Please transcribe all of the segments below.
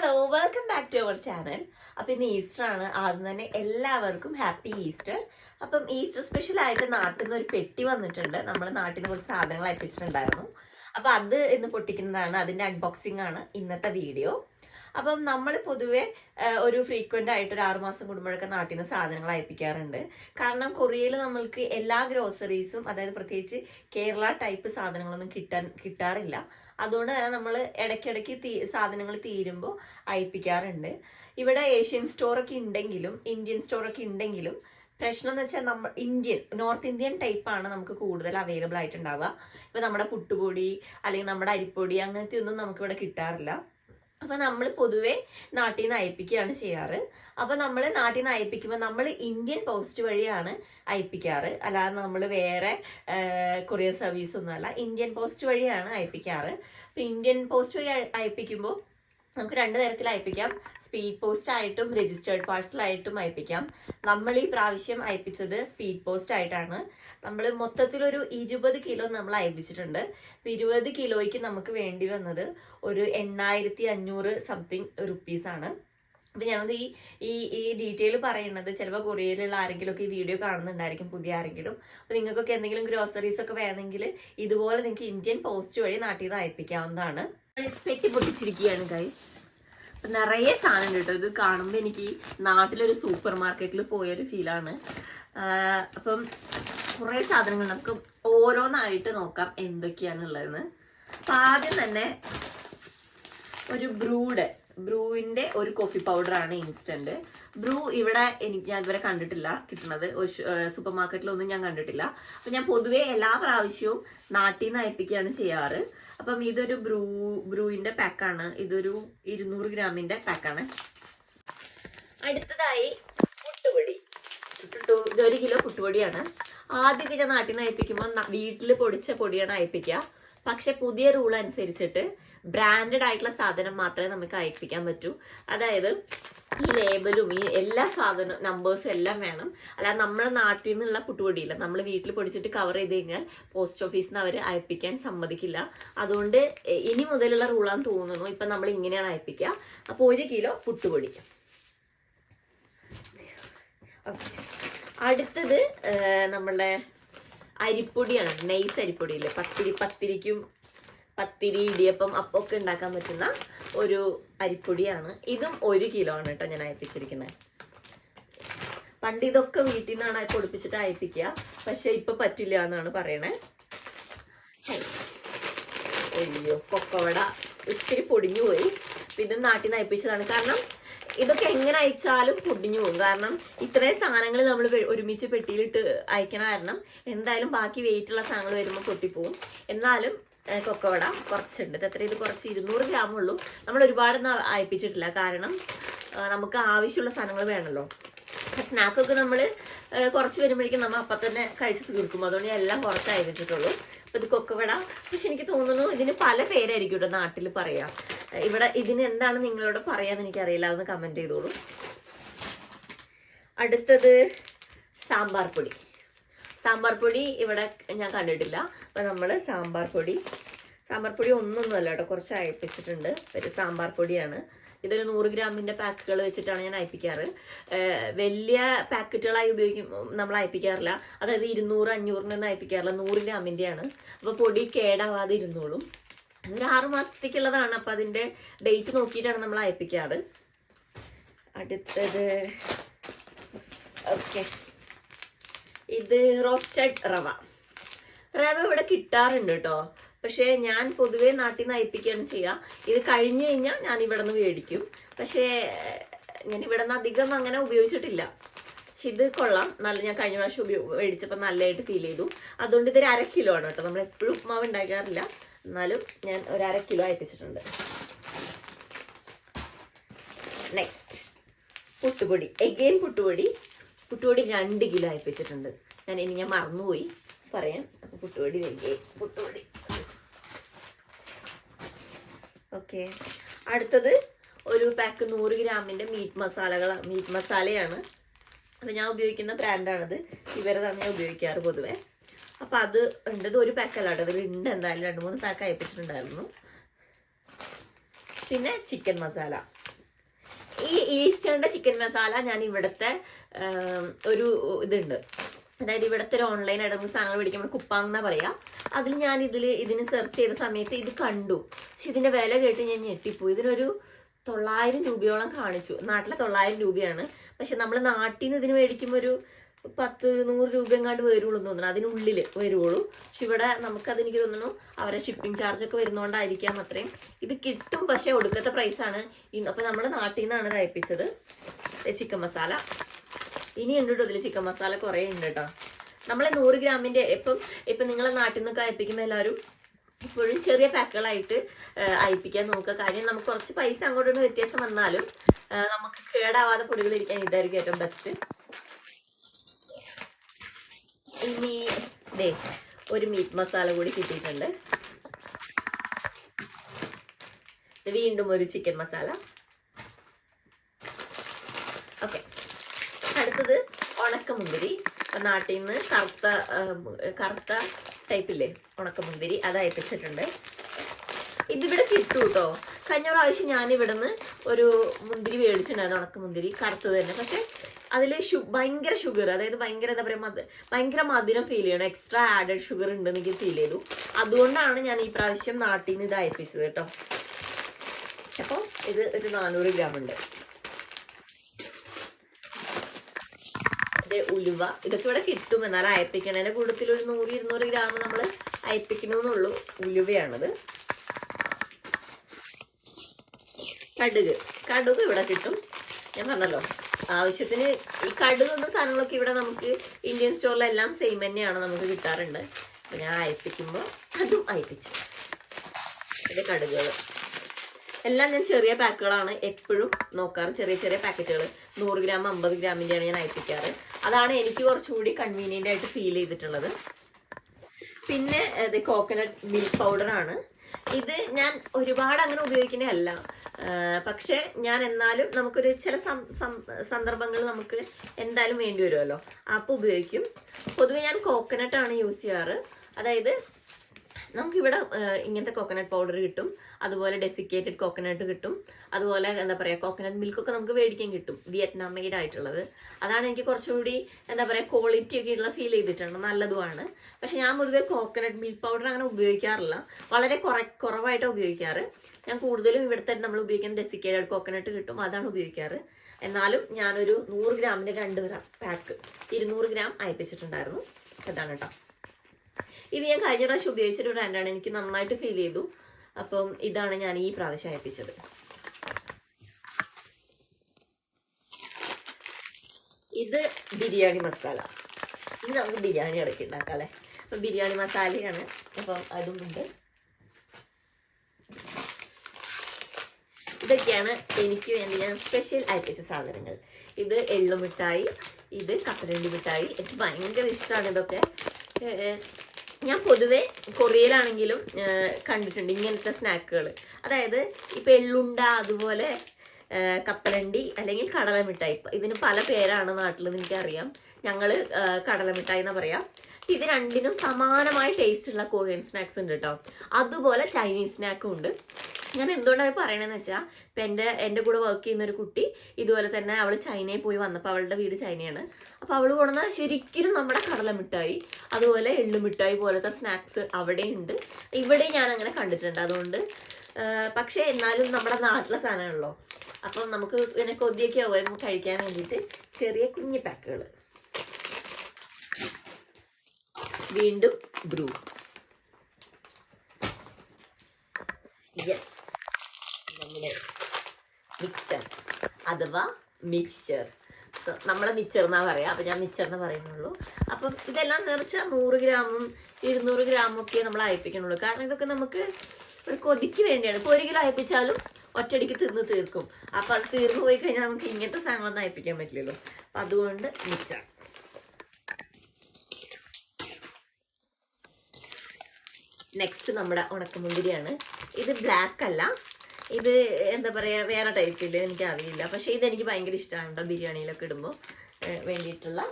Hello welcome back to our channel അപ്പം ഇന്ന് Easter ആണ്. ആദ്യം തന്നെ എല്ലാവർക്കും ഹാപ്പി ഈസ്റ്റർ അപ്പം ഈസ്റ്റർ സ്പെഷ്യൽ ആയിട്ട് നാട്ടിൽ നിന്ന് ഒരു പെട്ടി വന്നിട്ടുണ്ട്. നമ്മൾ നാട്ടിൽ നിന്ന് കുറച്ച് സാധനങ്ങൾ അയപ്പിച്ചിട്ടുണ്ടായിരുന്നു. അപ്പം അത് ഇന്ന് പൊട്ടിക്കുന്നതാണ്. അതിന്റെ അൺബോക്സിംഗ് ആണ് ഇന്നത്തെ വീഡിയോ അപ്പം നമ്മൾ പൊതുവെ ഒരു ഫ്രീക്വന്റ് ആയിട്ട് ഒരു ആറുമാസം കൂടുമ്പോഴൊക്കെ നാട്ടിൽ നിന്ന് സാധനങ്ങൾ അയപ്പിക്കാറുണ്ട്. കാരണം കൊറിയയിൽ നമ്മൾക്ക് എല്ലാ ഗ്രോസറീസും അതായത് പ്രത്യേകിച്ച് കേരള ടൈപ്പ് സാധനങ്ങളൊന്നും കിട്ടാൻ കിട്ടാറില്ല. അതുകൊണ്ട് തന്നെ നമ്മൾ ഇടയ്ക്കിടയ്ക്ക് തീ സാധനങ്ങൾ തീരുമ്പോൾ അയപ്പിക്കാറുണ്ട്. ഇവിടെ ഏഷ്യൻ സ്റ്റോറൊക്കെ ഉണ്ടെങ്കിലും ഇന്ത്യൻ സ്റ്റോറൊക്കെ ഉണ്ടെങ്കിലും പ്രശ്നം എന്ന് വെച്ചാൽ നമ്മൾ ഇന്ത്യൻ നോർത്ത് ഇന്ത്യൻ ടൈപ്പാണ് നമുക്ക് കൂടുതൽ അവൈലബിൾ ആയിട്ടുണ്ടാവുക. ഇപ്പം നമ്മുടെ പുട്ടുപൊടി അല്ലെങ്കിൽ നമ്മുടെ അരിപ്പൊടി അങ്ങനത്തെ ഒന്നും നമുക്ക് ഇവിടെ കിട്ടാറില്ല. അപ്പൊ നമ്മൾ പൊതുവേ നാട്ടിൽ നിന്ന് അയപ്പിക്കുകയാണ് ചെയ്യാറ്. അപ്പോൾ നമ്മൾ നാട്ടിൽ നിന്ന് അയപ്പിക്കുമ്പോൾ നമ്മൾ ഇന്ത്യൻ പോസ്റ്റ് വഴിയാണ് അയപ്പിക്കാറ്. അല്ലാതെ നമ്മൾ വേറെ കൊറിയർ സർവീസ് ഒന്നുമല്ല ഇന്ത്യൻ പോസ്റ്റ് വഴിയാണ് അയപ്പിക്കാറ്. അപ്പോൾ ഇന്ത്യൻ പോസ്റ്റ് വഴി അയപ്പിക്കുമ്പോൾ നമുക്ക് രണ്ട് തരത്തിൽ അയപ്പിക്കാം. സ്പീഡ് പോസ്റ്റ് ആയിട്ടും രജിസ്റ്റേർഡ് പാഴ്സൽ ആയിട്ടും അയപ്പിക്കാം. നമ്മൾ ഈ പ്രാവശ്യം അയപ്പിച്ചത് സ്പീഡ് പോസ്റ്റ് ആയിട്ടാണ് നമ്മൾ മൊത്തത്തിലൊരു ഇരുപത് കിലോ നമ്മൾ അയപ്പിച്ചിട്ടുണ്ട്. ഇരുപത് കിലോയ്ക്ക് നമുക്ക് വേണ്ടി വന്നത് ഒരു എണ്ണായിരത്തി അഞ്ഞൂറ് സംതിങ് റുപ്പീസ് ആണ്. അപ്പൊ ഞാനത് ഈ ഈ ഈ ഡീറ്റെയിൽ പറയുന്നത് ചിലപ്പോൾ കൊറിയയിലുള്ള ആരെങ്കിലും ഒക്കെ ഈ വീഡിയോ കാണുന്നുണ്ടായിരിക്കും പുതിയ ആരെങ്കിലും. അപ്പൊ നിങ്ങൾക്കൊക്കെ എന്തെങ്കിലും ഗ്രോസറീസ് ഒക്കെ വേണമെങ്കിൽ ഇതുപോലെ നിങ്ങൾക്ക് ഇന്ത്യൻ പോസ്റ്റ് വഴി നാട്ടിൽ നിന്ന് അയപ്പിക്കാവുന്നതാണ്. പെട്ടി പൊട്ടിച്ചിരിക്കുകയാണ് അപ്പൊ നിറയെ സാധനം കേട്ടോ. ഇത് കാണുമ്പോൾ എനിക്ക് നാട്ടിലൊരു സൂപ്പർ മാർക്കറ്റിൽ പോയൊരു ഫീലാണ്. അപ്പം കുറേ സാധനങ്ങൾ നമുക്ക് ഓരോന്നായിട്ട് നോക്കാം എന്തൊക്കെയാണുള്ളതെന്ന്. ആദ്യം തന്നെ ഒരു ബ്രൂഡ്. ബ്രൂവിന്റെ ഒരു കോഫി പൗഡറാണ് ആണ് ഇൻസ്റ്റന്റ്. ബ്രൂ ഇവിടെ എനിക്ക് ഞാൻ ഇതുവരെ കണ്ടിട്ടില്ല കിട്ടുന്നത്. സൂപ്പർ മാർക്കറ്റിലൊന്നും ഞാൻ കണ്ടിട്ടില്ല. അപ്പൊ ഞാൻ പൊതുവേ എല്ലാ പ്രാവശ്യവും നാട്ടിൽ നിന്ന് അയപ്പിക്കുകയാണ് ചെയ്യാറ്. അപ്പം ഇതൊരു ബ്രൂ ബ്രൂവിന്റെ പാക്കാണ്. ഇതൊരു ഇരുന്നൂറ് ഗ്രാമിന്റെ പാക്കാണ്. അടുത്തതായി പുട്ടുപൊടി. പുട്ടു ഇത് കിലോ പുട്ടുപൊടിയാണ്. ആദ്യമൊക്കെ ഞാൻ നാട്ടിൽ നിന്ന് അയപ്പിക്കുമ്പോൾ വീട്ടിൽ പൊടിച്ച പൊടിയാണ് അയപ്പിക്കുക. പക്ഷെ പുതിയ റൂൾ അനുസരിച്ചിട്ട് ബ്രാൻഡഡ് ആയിട്ടുള്ള സാധനം മാത്രമേ നമുക്ക് അയപ്പിക്കാൻ പറ്റൂ. അതായത് ഈ ലേബലും ഈ എല്ലാ സാധന നമ്പേഴ്സും എല്ലാം വേണം. അല്ലാതെ നമ്മുടെ നാട്ടിൽ നിന്നുള്ള പുട്ടുപൊടിയില്ല. നമ്മൾ വീട്ടിൽ പൊടിച്ചിട്ട് കവർ ചെയ്ത് കഴിഞ്ഞാൽ പോസ്റ്റ് ഓഫീസിൽ നിന്ന് അവർ അയപ്പിക്കാൻ സമ്മതിക്കില്ല. അതുകൊണ്ട് ഇനി മുതലുള്ള റൂളാന്ന് തോന്നുന്നു. ഇപ്പൊ നമ്മൾ ഇങ്ങനെയാണ് അയപ്പിക്കുക. അപ്പോൾ ഒരു കിലോ പുട്ടുപൊടി. അടുത്തത് നമ്മളുടെ അരിപ്പൊടിയാണ്. നൈസ് അരിപ്പൊടിയില്ലേ? പത്തിരി പത്തിരിക്കും പത്തിരി ഇടിയപ്പം അപ്പൊക്കെ ഉണ്ടാക്കാൻ പറ്റുന്ന ഒരു അരിപ്പൊടിയാണ്. ഇതും ഒരു കിലോ ആണ് കേട്ടോ ഞാൻ അയപ്പിച്ചിരിക്കുന്നത്. പണ്ട് ഇതൊക്കെ വീട്ടിൽ നിന്നാണ് പൊടിപ്പിച്ചിട്ട് അയപ്പിക്കുക. പക്ഷെ ഇപ്പൊ പറ്റില്ല എന്നാണ് പറയണേ. അയ്യോ കൊക്കവട. ഇത്തിരി പൊടിഞ്ഞു പോയി. പിന്നെ നാട്ടിൽ നിന്ന് അയപ്പിച്ചതാണ്. കാരണം ഇതൊക്കെ എങ്ങനെ അയച്ചാലും പൊടിഞ്ഞു പോകും. കാരണം ഇത്രയും സാധനങ്ങൾ നമ്മൾ ഒരുമിച്ച് പെട്ടിയിലിട്ട് അയക്കണ കാരണം എന്തായാലും ബാക്കി വെയിറ്റ് ഉള്ള സാധനങ്ങൾ വരുമ്പോൾ പൊട്ടിപ്പോവും. എന്നാലും കൊക്കവട കുറച്ചുണ്ട്. എത്ര ഇത് കുറച്ച് ഇരുന്നൂറ് ഗ്രാം ഉള്ളൂ. നമ്മൾ ഒരുപാടൊന്നും അയപ്പിച്ചിട്ടില്ല. കാരണം നമുക്ക് ആവശ്യമുള്ള സാധനങ്ങൾ വേണമല്ലോ സ്നാക്കൊക്കെ നമ്മൾ കുറച്ച് വരുമ്പോഴേക്കും നമ്മൾ അപ്പം തന്നെ കഴിച്ച് തീർക്കും. അതുകൊണ്ട് ഞാൻ എല്ലാം കുറച്ച് അയച്ചിട്ടുള്ളൂ അപ്പം ഇത് കൊക്കവട. പക്ഷെ എനിക്ക് തോന്നുന്നു ഇതിന് പല പേരായിരിക്കും കേട്ടോ നാട്ടിൽ പറയാ. ഏഹ് ഇവിടെ ഇതിന് എന്താണ് നിങ്ങളോട് പറയാന്ന് എനിക്കറിയില്ല. അതൊന്ന് കമന്റ് ചെയ്തോളൂ. അടുത്തത് സാമ്പാർ പൊടി. സാമ്പാർ പൊടി ഇവിടെ ഞാൻ കണ്ടിട്ടില്ല. അപ്പൊ നമ്മൾ സാമ്പാർ പൊടി സാമ്പാർ പൊടി ഒന്നൊന്നുമല്ല കേട്ടോ. കുറച്ച് അയപ്പിച്ചിട്ടുണ്ട്. ഒരു സാമ്പാർ പൊടിയാണ്. ഇതൊരു നൂറ് ഗ്രാമിന്റെ പാക്കുകൾ വെച്ചിട്ടാണ് ഞാൻ അയപ്പിക്കാറ്. വലിയ പാക്കറ്റുകളായി ഉപയോഗിക്കും നമ്മൾ അയപ്പിക്കാറില്ല. അതായത് ഇരുന്നൂറ് അഞ്ഞൂറിനൊന്നും അയപ്പിക്കാറില്ല. നൂറ് ഗ്രാമിന്റെയാണ്. അപ്പോൾ പൊടി കേടാവാതെ ഇരുന്നോളും. ഒരു ആറ് മാസത്തേക്കുള്ളതാണ്. അപ്പം അതിന്റെ ഡേറ്റ് നോക്കിയിട്ടാണ് നമ്മൾ അയപ്പിക്കാറ്. അടുത്തത് ഓക്കെ ഇത് റോസ്റ്റഡ് റവ. റവ ഇവിടെ കിട്ടാറുണ്ട് കേട്ടോ പക്ഷേ ഞാൻ പൊതുവേ നാട്ടിൽ നിന്ന് അയപ്പിക്കുകയാണ് ചെയ്യുക ഇത് കഴിഞ്ഞു കഴിഞ്ഞാൽ ഞാൻ ഇവിടെ നിന്ന് മേടിക്കും. പക്ഷേ ഞാൻ ഇവിടെ നിന്ന് അധികം അങ്ങനെ ഉപയോഗിച്ചിട്ടില്ല. പക്ഷെ ഇത് കൊള്ളാം. നല്ല ഞാൻ കഴിഞ്ഞ പ്രാവശ്യം ഉപയോഗ മേടിച്ചപ്പോൾ നല്ലതായിട്ട് ഫീൽ ചെയ്തു. അതുകൊണ്ട് ഇതൊരു അര കിലോ ആണ് കേട്ടോ. നമ്മൾ എപ്പോഴും ഉപ്മാവ് ഉണ്ടാക്കാറില്ല. എന്നാലും ഞാൻ ഒരു അര കിലോ അയപ്പിച്ചിട്ടുണ്ട്. നെക്സ്റ്റ് പുട്ടുപൊടി. എഗെയിൻ പുട്ടുപൊടി. പുട്ടുപൊടി രണ്ട് കിലോ അയപ്പിച്ചിട്ടുണ്ട്. ഞാൻ ഇനി ഞാൻ മറന്നുപോയി. പറയാം. പുട്ടുപൊടി വെങ്കേ. പുട്ടുപൊടി. ഓക്കെ അടുത്തത് ഒരു പാക്ക് നൂറ് ഗ്രാമിന്റെ മീറ്റ് മസാലകൾ മീറ്റ് മസാലയാണ് അപ്പൊ ഞാൻ ഉപയോഗിക്കുന്ന ബ്രാൻഡാണിത്. ഇവരെ തന്നെ ഞാൻ ഉപയോഗിക്കാറ് പൊതുവേ. അപ്പം അത് ഉണ്ട്. ഇത് ഒരു പാക്കല്ല കേട്ടോ ഇതിൽ ഉണ്ട് എന്തായാലും. രണ്ട് മൂന്ന് പാക്ക് അയപ്പിച്ചിട്ടുണ്ടായിരുന്നു. പിന്നെ ചിക്കൻ മസാല ഈ ഈസ്റ്റേണിന്റെ ചിക്കൻ മസാല ഞാൻ ഇവിടുത്തെ ഒരു ഇതുണ്ട്. അതായത് ഇവിടുത്തെ ഒരു ഓൺലൈൻ ആയിട്ട് നമുക്ക് സാധനങ്ങൾ മേടിക്കുമ്പോൾ കുപ്പാങ് എന്നാ പറയാ. അതിൽ ഞാൻ ഇതിൽ ഇതിന് സെർച്ച് ചെയ്ത സമയത്ത് ഇത് കണ്ടു. പക്ഷെ ഇതിന്റെ വില കേട്ട് ഞാൻ ഞെട്ടിപ്പോയി. ഇതിനൊരു തൊള്ളായിരം രൂപയോളം കാണിച്ചു. നാട്ടിലെ തൊള്ളായിരം രൂപയാണ്. പക്ഷെ നമ്മൾ നാട്ടിൽ നിന്ന് ഇതിന് മേടിക്കുമ്പോൾ ഒരു പത്ത് നൂറ് രൂപ എങ്ങാണ്ട് വരുള്ളൂ എന്ന് തോന്നുന്നു. അതിനുള്ളിൽ വരുള്ളൂ പക്ഷെ ഇവിടെ നമുക്കത് എനിക്ക് തോന്നുന്നു അവരെ ഷിപ്പിംഗ് ചാർജ് ഒക്കെ വരുന്നോണ്ടായിരിക്കാം അത്രയും. ഇത് കിട്ടും പക്ഷെ ഒടുക്കത്തെ പ്രൈസാണ് അപ്പൊ നമ്മൾ നാട്ടിൽ നിന്നാണ് തയ്പ്പിച്ചത് ചിക്കൻ മസാല ഇനി ഉണ്ട് കേട്ടോ ഇതിൽ ചിക്കൻ മസാല കുറേ ഉണ്ട് കേട്ടോ. നമ്മളെ നൂറ് ഗ്രാമിന്റെ ഇപ്പം ഇപ്പം നിങ്ങളെ നാട്ടിൽ നിന്നൊക്കെ അയപ്പിക്കുമ്പോൾ എല്ലാവരും ഇപ്പോഴും ചെറിയ പാക്കുകളായിട്ട് അയപ്പിക്കാൻ നോക്കുക. കാര്യം നമുക്ക് കുറച്ച് പൈസ അങ്ങോട്ടൊന്ന് വ്യത്യാസം വന്നാലും നമുക്ക് കേടാവാതെ പൊടികൾ ഇരിക്കാൻ ഇതായിരിക്കും ഏറ്റവും ബെസ്റ്റ് ഇനി ദേ ഒരു മീറ്റ് മസാല കൂടി കിട്ടിയിട്ടുണ്ട്. വീണ്ടും ഒരു ചിക്കൻ മസാല ഓക്കെ അടുത്തത് ഉണക്കമുന്തിരി. നാട്ടിൽ നിന്ന് കറുത്ത കറുത്ത ടൈപ്പില്ലേ? ഉണക്കമുന്തിരി. അത് അയപ്പിച്ചിട്ടുണ്ട്. ഇതിവിടെ കിട്ടൂ കേട്ടോ കഴിഞ്ഞ പ്രാവശ്യം ഞാൻ ഇവിടുന്ന് ഒരു മുന്തിരി മേടിച്ചിട്ടുണ്ടായിരുന്നു ഉണക്കമുന്തിരി. കറുത്തത് തന്നെ. പക്ഷെ അതിൽ ഷു ഭയങ്കര ഷുഗർ അതായത് ഭയങ്കര എന്താ പറയുക ഭയങ്കര മധുരം ഫീൽ ചെയ്യണം. എക്സ്ട്രാ ആഡഡ് ഷുഗർ ഉണ്ടെന്ന് എനിക്ക് ഫീൽ ചെയ്തു. അതുകൊണ്ടാണ് ഞാൻ ഈ പ്രാവശ്യം നാട്ടിൽ നിന്ന് ഇത് അയപ്പിച്ചത് കേട്ടോ. അപ്പോൾ ഇത് ഒരു നാനൂറ് ഗ്രാം ഉണ്ട്. ഉലുവ ഇതൊക്കെ ഇവിടെ കിട്ടും. എന്നാൽ അയപ്പിക്കണേന്റെ കൂട്ടത്തിൽ ഒരു നൂറ് ഇരുന്നൂറ് ഗ്രാം നമ്മൾ അയപ്പിക്കണമെന്നുള്ളൂ ഉലുവയാണത്. കടുക്. കടുക് ഇവിടെ കിട്ടും. ഞാൻ പറഞ്ഞല്ലോ ആവശ്യത്തിന് ഈ കടുക് എന്ന സാധനങ്ങളൊക്കെ ഇവിടെ നമുക്ക് ഇന്ത്യൻ സ്റ്റോറിലെല്ലാം സെയിം തന്നെയാണ് നമുക്ക് കിട്ടാറുണ്ട്. അപ്പം ഞാൻ അയപ്പിക്കുമ്പോൾ അതും അയപ്പിച്ചു. ഇത് കടുകുകൾ. എല്ലാം ഞാൻ ചെറിയ പാക്കുകളാണ് എപ്പോഴും നോക്കാറ്. ചെറിയ ചെറിയ പാക്കറ്റുകൾ. നൂറ് ഗ്രാം അമ്പത് ഗ്രാമിന്റെയാണ് ഞാൻ അയപ്പിക്കാറ്. അതാണ് എനിക്ക് കുറച്ചുകൂടി കൺവീനിയന്റ് ആയിട്ട് ഫീൽ ചെയ്തിട്ടുള്ളത്. പിന്നെ ഇത് കോക്കനട്ട് മിൽക്ക് പൗഡറാണ് ഇത് ഞാൻ ഒരുപാട് അങ്ങനെ ഉപയോഗിക്കുന്നതല്ല. പക്ഷെ ഞാൻ എന്നാലും നമുക്കൊരു ചില സന്ദർഭങ്ങൾ നമുക്ക് എന്തായാലും വേണ്ടി വരുമല്ലോ. അപ്പോൾ ഉപയോഗിക്കും. പൊതുവെ ഞാൻ കോക്കനട്ടാണ് യൂസ് ചെയ്യാറ്. അതായത് നമുക്കിവിടെ ഇങ്ങനത്തെ കോക്കനട്ട് പൗഡർ കിട്ടും. അതുപോലെ ഡെസിക്കേറ്റഡ് കോക്കനട്ട് കിട്ടും. അതുപോലെ എന്താ പറയുക കോക്കനട്ട് മിൽക്കൊക്കെ നമുക്ക് മേടിക്കാൻ കിട്ടും. വിയറ്റ്നാം മെയ്ഡ് ആയിട്ടുള്ളത്. അതാണ് എനിക്ക് കുറച്ചുകൂടി എന്താ പറയുക ക്വാളിറ്റി ഒക്കെ ഉള്ള ഫീൽ ചെയ്തിട്ടുണ്ട്. നല്ലതുമാണ്. പക്ഷെ ഞാൻ പൊതുവെ കോക്കനട്ട് മിൽക്ക് പൗഡർ അങ്ങനെ ഉപയോഗിക്കാറില്ല. വളരെ കുറ കുറവായിട്ട് ഉപയോഗിക്കാറ്. ഞാൻ കൂടുതലും ഇവിടുത്തെ നമ്മൾ ഉപയോഗിക്കുന്ന ഡെസിക്കേറ്റഡ് കോക്കനട്ട് കിട്ടും. അതാണ് ഉപയോഗിക്കാറ്. എന്നാലും ഞാനൊരു നൂറ് ഗ്രാമിന് രണ്ട് പാക്ക് ഇരുന്നൂറ് ഗ്രാം അയപ്പിച്ചിട്ടുണ്ടായിരുന്നു. അതാണ് കേട്ടോ. ഇത് ഞാൻ കഴിഞ്ഞ പ്രാവശ്യം ഉപയോഗിച്ചൊരു ബ്രാൻഡാണ് എനിക്ക് നന്നായിട്ട് ഫീൽ ചെയ്തു. അപ്പം ഇതാണ് ഞാൻ ഈ പ്രാവശ്യം അയപ്പിച്ചത്. ഇത് ബിരിയാണി മസാല. ഇത് നമുക്ക് ബിരിയാണി ഇടയ്ക്ക് ഉണ്ടാക്കാം അപ്പം ബിരിയാണി മസാലയാണ്. അപ്പം ഉണ്ട്. ഇതൊക്കെയാണ് എനിക്ക് വേണ്ടി ഞാൻ സ്പെഷ്യൽ അയപ്പിച്ച സാധനങ്ങൾ. ഇത് എള്ളുമിട്ടായി ഇത് കപ്പലണ്ടി മിഠായി. എനിക്ക് ഭയങ്കര ഇഷ്ടമാണ് ഇതൊക്കെ. ഞാൻ പൊതുവെ കൊറിയയിലാണെങ്കിലും കണ്ടിട്ടുണ്ട് ഇങ്ങനത്തെ സ്നാക്കുകൾ അതായത് ഇപ്പം എള്ളുണ്ട അതുപോലെ കപ്പലണ്ടി അല്ലെങ്കിൽ കടലമിഠായി. ഇതിന് പല പേരാണ് നാട്ടിൽ എനിക്കറിയാം. ഞങ്ങൾ കടലമിഠായി എന്ന് പറയാം. ഇത് രണ്ടിനും സമാനമായ ടേസ്റ്റ് ഉള്ള കൊറിയൻ സ്നാക്സ് ഉണ്ട് കേട്ടോ. അതുപോലെ ചൈനീസ് സ്നാക്കും ഉണ്ട്. ഞാൻ എന്തുകൊണ്ടാണ് പറയണതെന്ന് വെച്ചാൽ ഇപ്പം എന്റെ എന്റെ കൂടെ വർക്ക് ചെയ്യുന്ന ഒരു കുട്ടി ഇതുപോലെ തന്നെ അവൾ ചൈനയിൽ പോയി വന്നപ്പോൾ അവളുടെ വീട് ചൈനയാണ്. അപ്പോൾ അവൾ കൊണ്ടുവന്ന ശരിക്കും നമ്മുടെ കടല മിഠായി അതുപോലെ എള്ളുമിഠായി പോലത്തെ സ്നാക്സ് അവിടെ ഉണ്ട് ഇവിടെ ഞാൻ അങ്ങനെ കണ്ടിട്ടുണ്ട്. അതുകൊണ്ട് പക്ഷേ എന്നാലും നമ്മുടെ നാട്ടിലെ സാധനമാണല്ലോ. അപ്പം നമുക്ക് പിന്നെ കൊതിയൊക്കെ ആവും കഴിക്കാൻ വേണ്ടിയിട്ട് ചെറിയ കുഞ്ഞു പാക്കുകൾ വീണ്ടും ബ്രൂ യെസ് നമ്മുടെ മിക്ചർ അഥവാ മിക്സ്ചർ നമ്മളെ മിച്ചർ എന്നാ പറയാ. അപ്പൊ ഞാൻ മിച്ചർ എന്ന് പറയുന്നുള്ളൂ. അപ്പം ഇതെല്ലാം നിറച്ച നൂറ് ഗ്രാമും ഇരുന്നൂറ് ഗ്രാമും ഒക്കെ നമ്മൾ അയപ്പിക്കണുള്ളൂ. കാരണം ഇതൊക്കെ നമുക്ക് ഒരു കൊതിക്ക് വേണ്ടിയാണ്. ഇപ്പൊ ഒരു കിലോ അയപ്പിച്ചാലും ഒറ്റയടിക്ക് തിന്ന് തീർക്കും. അപ്പൊ അത് തീർന്നു പോയി കഴിഞ്ഞാൽ നമുക്ക് ഇങ്ങനത്തെ സാധനങ്ങളൊന്നും അയപ്പിക്കാൻ പറ്റില്ലല്ലോ. അപ്പൊ അതുകൊണ്ട് മിച്ചർ നെക്സ്റ്റ് നമ്മുടെ ഉണക്കമുന്തിരിയാണ്. ഇത് ബ്ലാക്ക് അല്ല. ഇത് എന്താ പറയുക വേറെ ടൈപ്പിൽ എനിക്ക് അറിയില്ല പക്ഷേ ഇതെനിക്ക് ഭയങ്കര ഇഷ്ടമാണ് കേട്ടോ ബിരിയാണിയിലൊക്കെ ഇടുമ്പോൾ വേണ്ടിയിട്ടുള്ള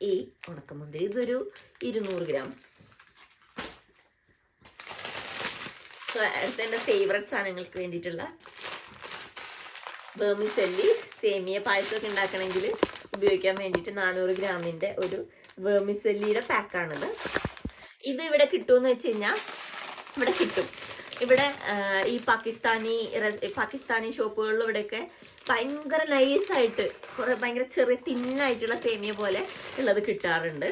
ഈ ഉണക്കമുന്തിരി. ഇതൊരു ഇരുന്നൂറ് ഗ്രാം. സോ അടുത്ത എന്റെ ഫേവററ്റ് സാധനങ്ങൾക്ക് വേണ്ടിയിട്ടുള്ള വേമിസെല്ലി സേമിയ പായസമൊക്കെ ഉണ്ടാക്കണമെങ്കിൽ ഉപയോഗിക്കാൻ വേണ്ടിയിട്ട് നാനൂറ് ഗ്രാമിന്റെ ഒരു വേമിസെല്ലിയുടെ പാക്കാണിത് ഇത് ഇവിടെ കിട്ടുമെന്ന് വെച്ച് കഴിഞ്ഞാൽ ഇവിടെ കിട്ടും. ഇവിടെ ഈ പാകിസ്ഥാനി പാകിസ്ഥാനി ഷോപ്പുകളിലും ഇവിടെയൊക്കെ ഭയങ്കര നൈസായിട്ട് കുറെ ഭയങ്കര ചെറിയ തിന്നായിട്ടുള്ള സേമിയ പോലെ ഉള്ളത് കിട്ടാറുണ്ട്.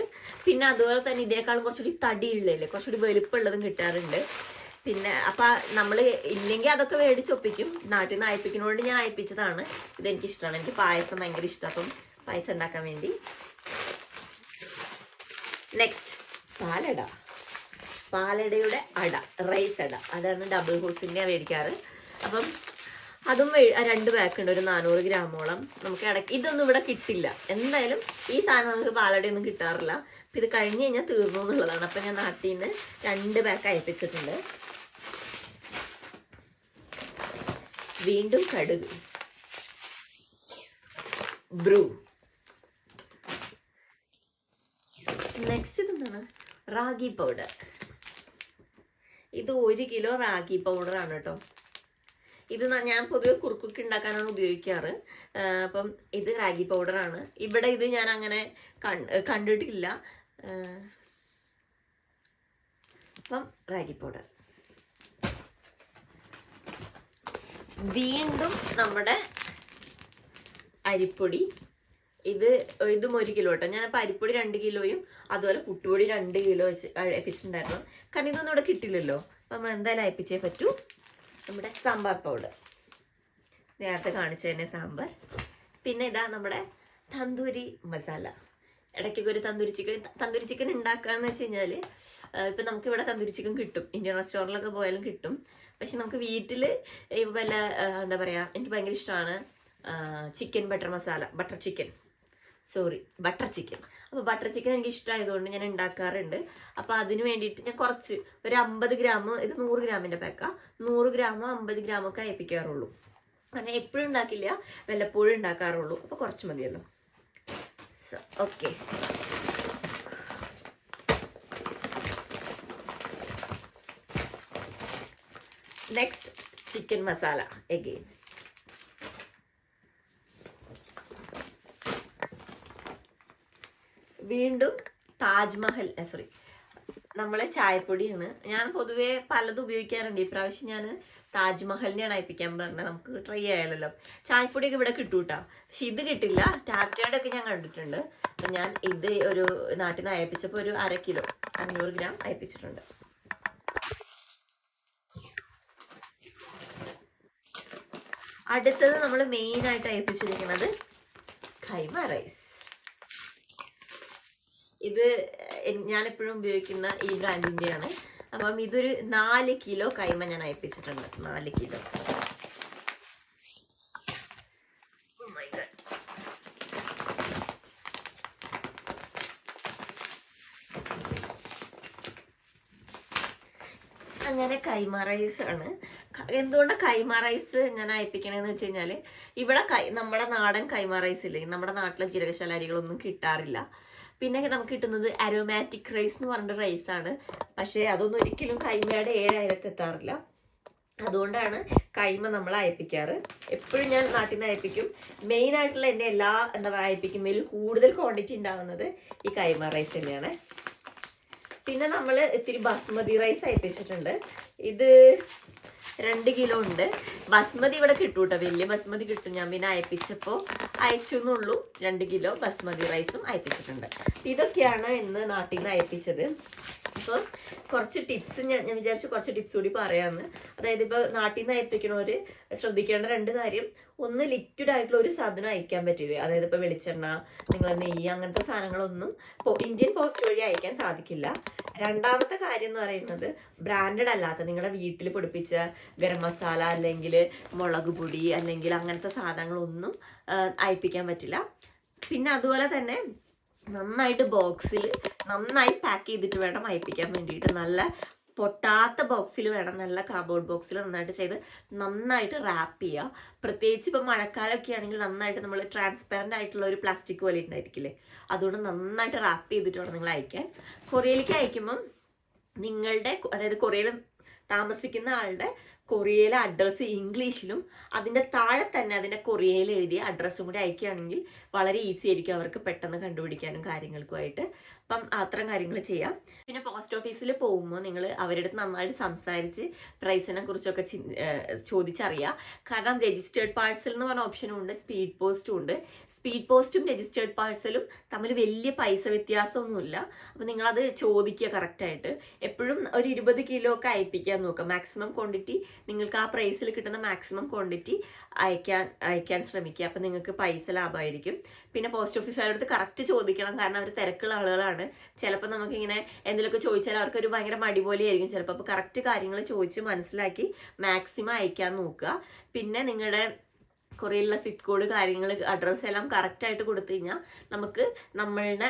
പിന്നെ അതുപോലെ തന്നെ ഇതിനേക്കാളും കുറച്ചുകൂടി തടിയുള്ളതില്ലേ കുറച്ചുകൂടി വലുപ്പമുള്ളതും കിട്ടാറുണ്ട്. പിന്നെ അപ്പൊ നമ്മൾ ഇല്ലെങ്കിൽ അതൊക്കെ മേടിച്ചൊപ്പിക്കും. നാട്ടിൽ നിന്ന് അയപ്പിക്കുന്നതുകൊണ്ട് ഞാൻ അയപ്പിച്ചതാണ്. ഇതെനിക്ക് ഇഷ്ടമാണ് എനിക്ക് പായസം ഭയങ്കര ഇഷ്ടം. അപ്പം പായസം ഉണ്ടാക്കാൻ വേണ്ടി. നെക്സ്റ്റ് പാലട. പാലടയുടെ അട റൈസ് അട. അതാണ് ഡബിൾ ഹോസിന്റെ മേടിക്കാറ്. അപ്പം അതും രണ്ട് പാക്ക് ഉണ്ട് ഒരു നാനൂറ് ഗ്രാമോളം. നമുക്ക് ഇടയ്ക്ക് ഇതൊന്നും ഇവിടെ കിട്ടില്ല. എന്തായാലും ഈ സാധനം നമുക്ക് പാലടയൊന്നും കിട്ടാറില്ല. അപ്പം ഇത് കഴിഞ്ഞ് കഴിഞ്ഞാൽ തീർന്നു എന്നുള്ളതാണ്. അപ്പം ഞാൻ നാട്ടിൽ നിന്ന് രണ്ട് പാക്ക് അയപ്പിച്ചിട്ടുണ്ട്. വീണ്ടും കടുക്. ബ്രൂ. നെക്സ്റ്റ് ഇതെന്താണ്? റാഗി പൗഡർ ഇത് ഒരു കിലോ റാഗി പൗഡറാണ് കേട്ടോ. ഇത് ഞാൻ പൊതുവെ കുറുക്കൊക്കെ ഉണ്ടാക്കാനാണ് ഉപയോഗിക്കാറ്. അപ്പം ഇത് റാഗി പൗഡറാണ് ഇവിടെ ഇത് ഞാൻ അങ്ങനെ കണ്ടിട്ടില്ല. അപ്പം റാഗി പൗഡർ വീണ്ടും നമ്മുടെ അരിപ്പൊടി ഇത് ഇതും ഒരു കിലോ കേട്ടോ. ഞാൻ പരിപ്പൊടി രണ്ട് കിലോയും അതുപോലെ പുട്ടുപൊടി രണ്ട് കിലോ വെച്ച് അയപ്പിച്ചിട്ടുണ്ടായിരുന്നു കാരണം ഇതൊന്നും ഇവിടെ കിട്ടില്ലല്ലോ. അപ്പം നമ്മൾ എന്തായാലും അയപ്പിച്ചേ പറ്റൂ. നമ്മുടെ സാമ്പാർ പൗഡർ നേരത്തെ കാണിച്ചു തന്നെ സാമ്പാർ. പിന്നെ ഇതാ നമ്മുടെ തന്തൂരി മസാല. ഇടയ്ക്കൊക്കെ ഒരു തന്തൂരി ചിക്കൻ തന്തൂരി ചിക്കൻ ഉണ്ടാക്കാന്ന് വെച്ച് കഴിഞ്ഞാൽ ഇപ്പം നമുക്ക് ഇവിടെ തന്തൂരി ചിക്കൻ കിട്ടും. ഇന്ത്യൻ റെസ്റ്റോറന്റിലൊക്കെ പോയാലും കിട്ടും. പക്ഷെ നമുക്ക് വീട്ടിൽ വല്ല എന്താ പറയുക എനിക്ക് ഭയങ്കര ഇഷ്ടമാണ് chicken butter masala butter chicken. Sorry butter chicken. അപ്പോൾ ബട്ടർ ചിക്കൻ എനിക്ക് ഇഷ്ടമായതുകൊണ്ട് ഞാൻ ഉണ്ടാക്കാറുണ്ട്. അപ്പോൾ അതിന് വേണ്ടിയിട്ട് ഞാൻ കുറച്ച് ഒരു അമ്പത് ഗ്രാം ഇത് നൂറ് ഗ്രാമിന്റെ പാക്കാണ് നൂറ് ഗ്രാമോ അമ്പത് ഗ്രാമൊക്കെ അയപ്പിക്കാറുള്ളൂ. അങ്ങനെ എപ്പോഴും ഉണ്ടാക്കില്ല വല്ലപ്പോഴും ഉണ്ടാക്കാറുള്ളൂ. അപ്പോൾ കുറച്ച് മതിയല്ലോ. Okay next chicken masala again വീണ്ടും താജ്മഹൽ സോറി നമ്മളെ ചായപ്പൊടിയാണ്. ഞാൻ പൊതുവേ പലതും ഉപയോഗിക്കാറുണ്ട്. ഇപ്രാവശ്യം ഞാൻ താജ്മഹലിനെയാണ് അയപ്പിക്കാൻ പറഞ്ഞത്. നമുക്ക് ട്രൈ ചെയ്യാമല്ലോ ചായപ്പൊടിയൊക്കെ ഇവിടെ കിട്ടും കേട്ടോ പക്ഷെ ഇത് കിട്ടില്ല. ടാറ്റയുടെ ഒക്കെ ഞാൻ കണ്ടിട്ടുണ്ട്. അപ്പം ഞാൻ ഇത് ഒരു നാട്ടിൽ നിന്ന് അയപ്പിച്ചപ്പോൾ ഒരു അര കിലോ അഞ്ഞൂറ് ഗ്രാം അയപ്പിച്ചിട്ടുണ്ട്. അടുത്തത് നമ്മൾ മെയിനായിട്ട് അയപ്പിച്ചിരിക്കുന്നത് ഖൈമ റൈസ് ഇത് ഞാനെപ്പോഴും ഉപയോഗിക്കുന്ന ഈ ബ്രാൻഡിന്റെയാണ് അപ്പം ഇതൊരു നാല് കിലോ കൈമ ഞാൻ അയപ്പിച്ചിട്ടുണ്ട്. നാല് കിലോ. Oh. അങ്ങനെ കൈമ റൈസ് ആണ്. എന്തുകൊണ്ടാണ് കൈമ റൈസ് ഞാൻ അയപ്പിക്കണേന്ന് വെച്ച് കഴിഞ്ഞാൽ ഇവിടെ കൈ നമ്മുടെ നാടൻ കൈമ റൈസ് ഇല്ലെങ്കിൽ നമ്മുടെ നാട്ടിലെ ജീരകശാല അരികളൊന്നും കിട്ടാറില്ല. പിന്നെ നമുക്ക് കിട്ടുന്നത് അരോമാറ്റിക് റൈസ് എന്ന് പറഞ്ഞ റൈസ് ആണ്. പക്ഷേ അതൊന്നും ഒരിക്കലും കൈമയുടെ ഏഴായിരത്തി എത്താറില്ല. അതുകൊണ്ടാണ് കൈമ നമ്മൾ അയപ്പിക്കാറ്. എപ്പോഴും ഞാൻ നാട്ടിൽ നിന്ന് അയപ്പിക്കും. മെയിൻ ആയിട്ടുള്ള എന്റെ എല്ലാ എന്താ പറയുക അയപ്പിക്കുന്നതിൽ കൂടുതൽ ക്വാണ്ടിറ്റി ഉണ്ടാകുന്നത് ഈ കൈമ റൈസ് തന്നെയാണ്. പിന്നെ നമ്മൾ ഇത്തിരി ബസ്മതി റൈസ് അയപ്പിച്ചിട്ടുണ്ട്. ഇത് രണ്ട് കിലോ ഉണ്ട്. ബസ്മതി ഇവിടെ കിട്ടും കേട്ടോ വലിയ ബസ്മതി കിട്ടും. ഞാൻ പിന്നെ അയപ്പിച്ചപ്പോൾ അയച്ചു എന്നുള്ളൂ രണ്ട് കിലോ ബസ്മതി റൈസും അയപ്പിച്ചിട്ടുണ്ട്. ഇതൊക്കെയാണ് ഇന്ന് നാട്ടിൽ നിന്ന് അയപ്പിച്ചത്. അപ്പോൾ കുറച്ച് ടിപ്സ് ഞാൻ ഞാൻ വിചാരിച്ചു കുറച്ച് ടിപ്സ് കൂടി പറയാമെന്ന് അതായത് ഇപ്പോൾ നാട്ടിൽ നിന്ന് അയപ്പിക്കണവർ ശ്രദ്ധിക്കേണ്ട രണ്ട് കാര്യം. ഒന്ന് ലിക്വിഡ് ആയിട്ടുള്ള ഒരു സാധനം അയക്കാൻ പറ്റില്ല? അതായത് ഇപ്പോൾ വെളിച്ചെണ്ണ നിങ്ങൾ നെയ്യ് അങ്ങനത്തെ സാധനങ്ങളൊന്നും ഇപ്പോൾ ഇന്ത്യൻ പോസ്റ്റ് വഴി അയക്കാൻ സാധിക്കില്ല. രണ്ടാമത്തെ കാര്യം എന്ന് പറയുന്നത് ബ്രാൻഡഡ് അല്ലാത്ത നിങ്ങളുടെ വീട്ടിൽ പൊടിപ്പിച്ച ഗരം മസാല അല്ലെങ്കിൽ മുളക് പൊടി അല്ലെങ്കിൽ അങ്ങനത്തെ സാധനങ്ങളൊന്നും അയപ്പിക്കാൻ പറ്റില്ല. പിന്നെ അതുപോലെ തന്നെ നന്നായിട്ട് ബോക്സിൽ നന്നായി പാക്ക് ചെയ്തിട്ട് വേണം അയപ്പിക്കാൻ വേണ്ടിയിട്ട്. നല്ല പൊട്ടാത്ത ബോക്സിൽ വേണം നല്ല കാർഡ്ബോർഡ് ബോക്സിൽ നന്നായിട്ട് ചെയ്ത് നന്നായിട്ട് റാപ്പ് ചെയ്യുക പ്രത്യേകിച്ച് ഇപ്പം മഴക്കാലമൊക്കെ ആണെങ്കിൽ നന്നായിട്ട് നമ്മൾ ട്രാൻസ്പെറന്റ് ആയിട്ടുള്ള ഒരു പ്ലാസ്റ്റിക് പോലെ ഉണ്ടായിരിക്കില്ലേ? അതുകൊണ്ട് നന്നായിട്ട് റാപ്പ് ചെയ്തിട്ട് വേണം നിങ്ങൾ അയക്കാൻ. കൊറിയയിലേക്ക് അയക്കുമ്പം നിങ്ങളുടെ അതായത് കൊറിയയിൽ താമസിക്കുന്ന ആളുടെ കൊറിയയിലെ അഡ്രസ്സ് ഇംഗ്ലീഷിലും അതിന്റെ താഴെ തന്നെ അതിന്റെ കൊറിയയിൽ എഴുതിയ അഡ്രസ്സും കൂടി അയക്കുകയാണെങ്കിൽ വളരെ ഈസി ആയിരിക്കും അവർക്ക് പെട്ടെന്ന് കണ്ടുപിടിക്കാനും കാര്യങ്ങൾക്കുമായിട്ട്. അപ്പം അത്തരം കാര്യങ്ങൾ ചെയ്യാം. പിന്നെ പോസ്റ്റ് ഓഫീസിൽ പോകുമ്പോൾ നിങ്ങൾ അവരുടെ അടുത്ത് നന്നായിട്ട് സംസാരിച്ച് പ്രൈസിനെ കുറിച്ചൊക്കെ ചോദിച്ചറിയാം. കാരണം രജിസ്റ്റേർഡ് പാഴ്സൽ എന്ന് പറഞ്ഞ ഓപ്ഷനും ഉണ്ട് സ്പീഡ് പോസ്റ്റും ഉണ്ട്. സ്പീഡ് പോസ്റ്റും രജിസ്റ്റേർഡ് പാഴ്സലും തമ്മിൽ വലിയ പൈസ വ്യത്യാസമൊന്നുമില്ല. അപ്പം നിങ്ങളത് ചോദിക്കുക കറക്റ്റായിട്ട് എപ്പോഴും ഒരു ഇരുപത് കിലോ ഒക്കെ അയപ്പിക്കാൻ നോക്കുക. മാക്സിമം ക്വാണ്ടിറ്റി നിങ്ങൾക്ക് ആ പ്രൈസിൽ കിട്ടുന്ന മാക്സിമം ക്വാണ്ടിറ്റി അയക്കാൻ അയക്കാൻ ശ്രമിക്കുക. അപ്പം നിങ്ങൾക്ക് പൈസ ലാഭമായിരിക്കും. പിന്നെ പോസ്റ്റ് ഓഫീസുകാരോട് കറക്റ്റ് ചോദിക്കണം. കാരണം അവർ തിരക്കുള്ള ആളുകളാണ്. ചിലപ്പോൾ നമുക്കിങ്ങനെ എന്തെങ്കിലുമൊക്കെ ചോദിച്ചാൽ അവർക്ക് ഒരു ഭയങ്കര മടി പോലെയായിരിക്കും ചിലപ്പോൾ അപ്പോൾ കറക്റ്റ് കാര്യങ്ങൾ ചോദിച്ച് മനസ്സിലാക്കി മാക്സിമം അയക്കാൻ നോക്കുക. പിന്നെ നിങ്ങളുടെ കൊറിയയിലുള്ള സിപ്പ് കോഡ് കാര്യങ്ങൾ അഡ്രസ്സ് എല്ലാം കറക്റ്റ് ആയിട്ട് കൊടുത്തു കഴിഞ്ഞാൽ നമുക്ക് നമ്മളുടെ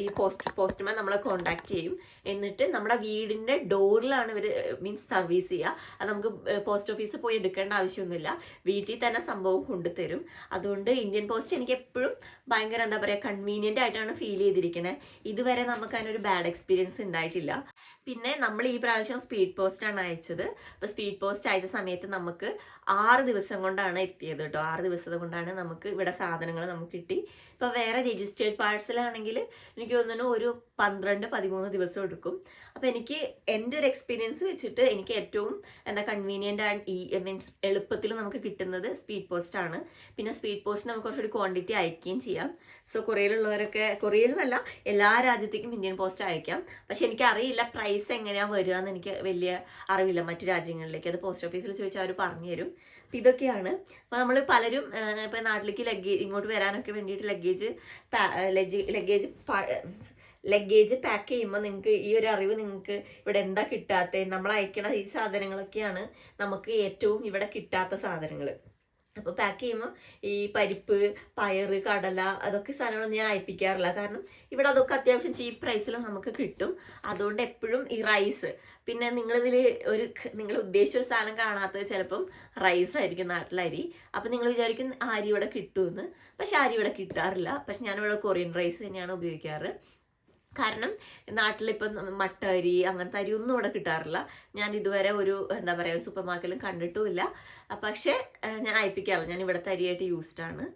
ഈ പോസ്റ്റ് പോസ്റ്റ്മാൻ നമ്മളെ കോണ്ടാക്ട് ചെയ്യും. എന്നിട്ട് നമ്മുടെ വീടിന്റെ ഡോറിലാണ് ഇവർ മീൻസ് സർവീസ് ചെയ്യുക അത് നമുക്ക് പോസ്റ്റ് ഓഫീസിൽ പോയി എടുക്കേണ്ട ആവശ്യമൊന്നുമില്ല. വീട്ടിൽ തന്നെ സംഭവം കൊണ്ടുതരും. അതുകൊണ്ട് ഇന്ത്യൻ പോസ്റ്റ് എനിക്ക് എപ്പോഴും ഭയങ്കര എന്താ പറയുക കൺവീനിയന്റ് ആയിട്ടാണ് ഫീൽ ചെയ്തിരിക്കുന്നത് ഇതുവരെ നമുക്ക് അതിനൊരു ബാഡ് എക്സ്പീരിയൻസ് ഉണ്ടായിട്ടില്ല. പിന്നെ നമ്മൾ ഈ പ്രാവശ്യം സ്പീഡ് പോസ്റ്റാണ് അയച്ചത്. അപ്പോൾ സ്പീഡ് പോസ്റ്റ് അയച്ച സമയത്ത് നമുക്ക് ആറ് ദിവസം കൊണ്ടാണ് എത്തിയത് കേട്ടോ. ആറ് ദിവസം കൊണ്ടാണ് നമുക്ക് ഇവിടെ സാധനങ്ങൾ നമുക്ക് കിട്ടി. ഇപ്പം വേറെ രജിസ്റ്റേർഡ് പാഴ്സലാണെങ്കിൽ എനിക്ക് തോന്നുന്നു ഒരു പന്ത്രണ്ട് പതിമൂന്ന് ദിവസം എടുക്കും. അപ്പോൾ എനിക്ക് എന്റെ ഒരു എക്സ്പീരിയൻസ് വെച്ചിട്ട് എനിക്ക് ഏറ്റവും എന്താ കൺവീനിയന്റ് ആൻഡ് ഈ മീൻസ് എളുപ്പത്തിൽ നമുക്ക് കിട്ടുന്നത് സ്പീഡ് പോസ്റ്റ് ആണ്. പിന്നെ സ്പീഡ് പോസ്റ്റ് നമുക്ക് കുറച്ചുകൂടി ക്വാണ്ടിറ്റി അയക്കുകയും ചെയ്യാം. സോ കൊറിയയിലുള്ളവരൊക്കെ കൊറിയയിൽ നിന്നല്ല എല്ലാ രാജ്യത്തേക്കും ഇന്ത്യൻ പോസ്റ്റ് അയക്കാം. പക്ഷെ എനിക്ക് അറിയില്ല പ്രൈസ് എങ്ങനെയാണ് വരിക എന്ന് എനിക്ക് വലിയ അറിവില്ല മറ്റു രാജ്യങ്ങളിലേക്ക്. അത് പോസ്റ്റ് ഓഫീസിൽ ചോദിച്ചാൽ അവർ പറഞ്ഞു തരും അപ്പം ഇതൊക്കെയാണ്. അപ്പോൾ നമ്മൾ പലരും ഇപ്പം നാട്ടിലേക്ക് ലഗേജ് ഇങ്ങോട്ട് വരാനൊക്കെ വേണ്ടിയിട്ട് ലഗേജ് ലഗേജ് ലഗേജ് പാക്ക് ചെയ്യുമ്പോൾ നിങ്ങൾക്ക് ഈ ഒരു അറിവ് നിങ്ങൾക്ക് ഇവിടെ എന്താ കിട്ടാത്തത് നമ്മൾ അയക്കണ ഈ സാധനങ്ങളൊക്കെയാണ് നമുക്ക് ഏറ്റവും ഇവിടെ കിട്ടാത്ത സാധനങ്ങൾ അപ്പോൾ പാക്ക് ചെയ്യുമ്പോൾ ഈ പരിപ്പ് പയറ് കടല അതൊക്കെ സാധനങ്ങളൊന്നും ഞാൻ അയപ്പിക്കാറില്ല. കാരണം ഇവിടെ അതൊക്കെ അത്യാവശ്യം ചീപ്പ് പ്രൈസിൽ നമുക്ക് കിട്ടും. അതുകൊണ്ട് എപ്പോഴും ഈ റൈസ് പിന്നെ നിങ്ങളിതിൽ ഒരു നിങ്ങൾ ഉദ്ദേശിച്ച ഒരു സാധനം കാണാത്തത് ചിലപ്പം റൈസ് ആയിരിക്കും നാട്ടിലരി. അപ്പം നിങ്ങൾ വിചാരിക്കും ആരി ഇവിടെ കിട്ടുമെന്ന്. പക്ഷെ അരി ഇവിടെ കിട്ടാറില്ല. പക്ഷെ ഞാനിവിടെ കൊറിയൻ റൈസ് തന്നെയാണ് ഉപയോഗിക്കാറ്. കാരണം നാട്ടിലിപ്പം മട്ട അരി അങ്ങനത്തെ അരി ഒന്നും ഇവിടെ കിട്ടാറില്ല. ഞാൻ ഇതുവരെ ഒരു എന്താ പറയുക ഒരു സൂപ്പർ മാർക്കറ്റിലും കണ്ടിട്ടുമില്ല. പക്ഷേ ഞാൻ അയപ്പിക്കാറില്ല. ഞാൻ ഇവിടുത്തെ അരിയായിട്ട് യൂസ്ഡ് ആണ്.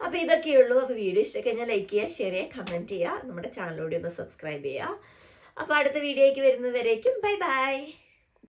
അപ്പോൾ ഇതൊക്കെയുള്ളൂ. അപ്പോൾ വീഡിയോ ഇഷ്ടമായി കഴിഞ്ഞാൽ ലൈക്ക് ചെയ്യുക ഷെയർ ചെയ്യുക കമന്റ് ചെയ്യുക. നമ്മുടെ ചാനലിലൂടെ ഒന്ന് സബ്സ്ക്രൈബ് ചെയ്യുക. അപ്പോൾ അടുത്ത വീഡിയോയ്ക്ക് വരുന്നത് വരേക്കും ബൈ ബൈ